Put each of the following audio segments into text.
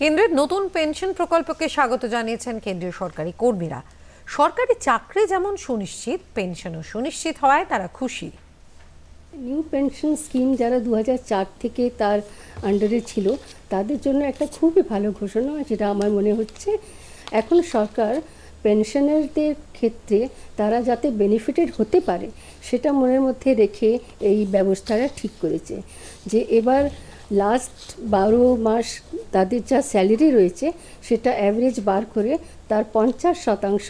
কেন্দ্রের নতুন পেনশন প্রকল্পকে স্বাগত জানিয়েছেন কেন্দ্রীয় সরকারি কর্মীরা। সরকারি চাকরি যেমন সুনিশ্চিত, পেনশনও সুনিশ্চিত হওয়ায় তারা খুশি। নিউ পেনশন স্কিম যারা দু থেকে তার আন্ডারে ছিল, তাদের জন্য একটা খুবই ভালো ঘোষণা, যেটা আমার মনে হচ্ছে এখন সরকার পেনশনারদের ক্ষেত্রে তারা যাতে বেনিফিটেড হতে পারে, সেটা মনের মধ্যে রেখে এই ব্যবস্থাটা ঠিক করেছে। যে এবার লাস্ট বারো মাস তাদের যা স্যালারি রয়েছে সেটা অ্যাভারেজ বার করে তার পঞ্চাশ শতাংশ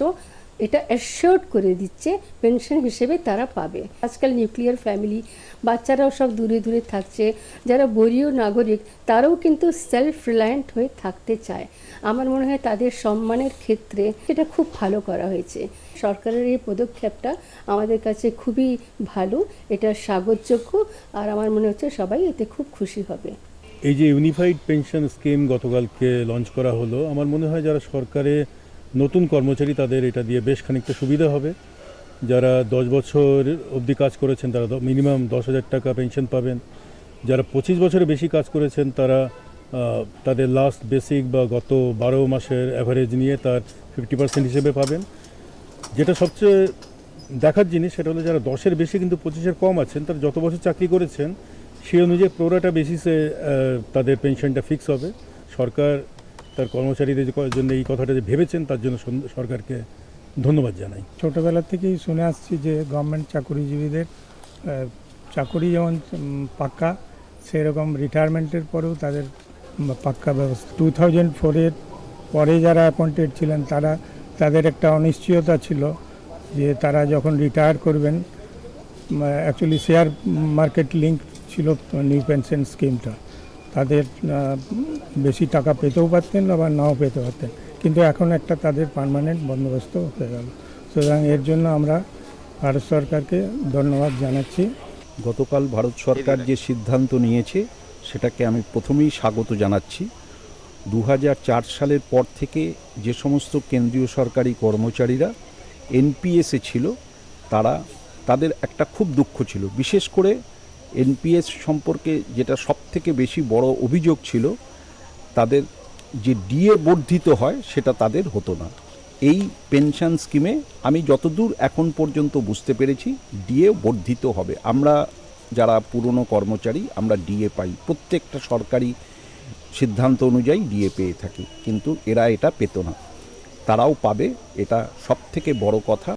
এটা অ্যাসিওর্ড করে দিচ্ছে পেনশন হিসেবে তারা পাবে। আজকাল নিউক্লিয়ার ফ্যামিলি বাচ্চারাও সব দূরে দূরে থাকছে, যারা বরিয় নাগরিক, তারাও কিন্তু সেলফ রিলায়েন্ট হয়ে থাকতে চায়। আমার মনে হয় তাদের সম্মানের ক্ষেত্রে এটা খুব ভালো করা হয়েছে। সরকারের এই পদক্ষেপটা আমাদের কাছে খুবই ভালো, এটা স্বাগতযোগ্য, আর আমার মনে হচ্ছে সবাই এতে খুব খুশি হবে। এই যে ইউনিফাইড পেনশন স্কিম গতকালকে লঞ্চ করা হলো, আমার মনে হয় যারা সরকারে নতুন কর্মচারী তাদের এটা দিয়ে বেশ খানিকটা সুবিধা হবে। যারা দশ বছর অবধি কাজ করেছেন, তারা মিনিমাম দশ হাজার টাকা পেনশন পাবেন। যারা পঁচিশ বছরের বেশি কাজ করেছেন, তারা তাদের লাস্ট বেসিক বা গত বারো মাসের অ্যাভারেজ নিয়ে তার ফিফটি পার্সেন্ট হিসেবে পাবেন। যেটা সবচেয়ে দেখার জিনিস সেটা হলো যারা দশের বেশি কিন্তু পঁচিশের কম আছেন, তারা যত বছর চাকরি করেছেন, সেই অনুযায়ী প্রোরাটা বেসিসে তাদের পেনশনটা ফিক্স হবে। সরকার তার কর্মচারীদের জন্য এই কথাটা যে ভেবেছেন, তার জন্য সরকারকে ধন্যবাদ জানাই। ছোটোবেলা থেকেই শুনে আসছি যে গভর্নমেন্ট চাকুরিজীবীদের চাকুরি যেমন পাক্কা, সেরকম রিটায়ারমেন্টের পরেও তাদের পাক্কা ব্যবস্থা। টু থাউজেন্ড ফোরের পরে যারা অ্যাপয়েন্টেড ছিলেন, তারা, তাদের একটা অনিশ্চয়তা ছিল যে তারা যখন রিটায়ার করবেন অ্যাকচুয়ালি শেয়ার মার্কেট লিঙ্ক ছিল নিউ পেনশন স্কিমটা তাদের বেশি টাকা পেতেও পারতেন, আবার নাও পেতে পারতেন। কিন্তু এখন একটা তাদের পার্মানেন্ট বন্দোবস্ত হয়ে গেল। সুতরাং এর জন্য আমরা ভারত সরকারকে ধন্যবাদ জানাচ্ছি। গতকাল ভারত সরকার যে সিদ্ধান্ত নিয়েছে, সেটাকে আমি প্রথমেই স্বাগত জানাচ্ছি। দু হাজার চার সালের পর থেকে যে সমস্ত কেন্দ্রীয় সরকারি কর্মচারীরা এনপিএসে ছিল, তারা, তাদের একটা খুব দুঃখ ছিল। বিশেষ করে এনপিএস সম্পর্কে যেটা সব থেকে বেশি বড় অভিযোগ ছিল, তাদের যে ডিএ বর্ধিত হয় সেটা তাদের হতো না। এই পেনশন স্কিমে আমি যতদূর এখন পর্যন্ত বুঝতে পেরেছি, ডিএ বর্ধিত হবে। আমরা যারা পুরনো কর্মচারী, আমরা ডিএ পাই। প্রত্যেকটা সরকারি সিদ্ধান্ত অনুযায়ী ডিএ পেয়ে থাকি, কিন্তু এরা এটা পেত না। তারাও পাবে, এটা সব থেকে বড় কথা।